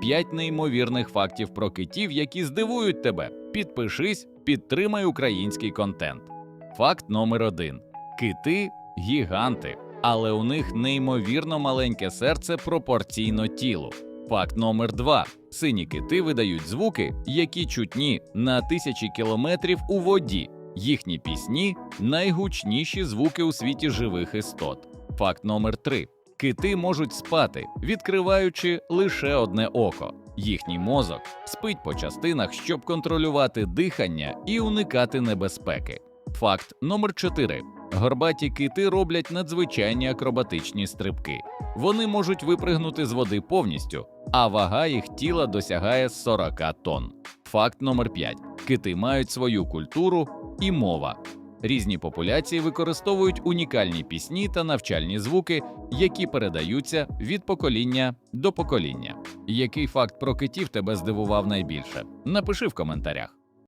5 неймовірних фактів про китів, які здивують тебе. Підпишись, підтримай український контент. Факт номер 1. Кити гіганти, але у них неймовірно маленьке серце пропорційно тілу. Факт номер 2. Сині кити видають звуки, які чутні на тисячі кілометрів у воді. Їхні пісні найгучніші звуки у світі живих істот. Факт номер 3. Кити можуть спати, відкриваючи лише одне око. Їхній мозок спить по частинах, щоб контролювати дихання і уникати небезпеки. Факт номер 4. Горбаті кити роблять надзвичайні акробатичні стрибки. Вони можуть випригнути з води повністю, а вага їх тіла досягає 40 тонн. Факт номер 5. Кити мають свою культуру і мова. Різні популяції використовують унікальні пісні та навчальні звуки, які передаються від покоління до покоління. Який факт про китів тебе здивував найбільше? Напиши в коментарях.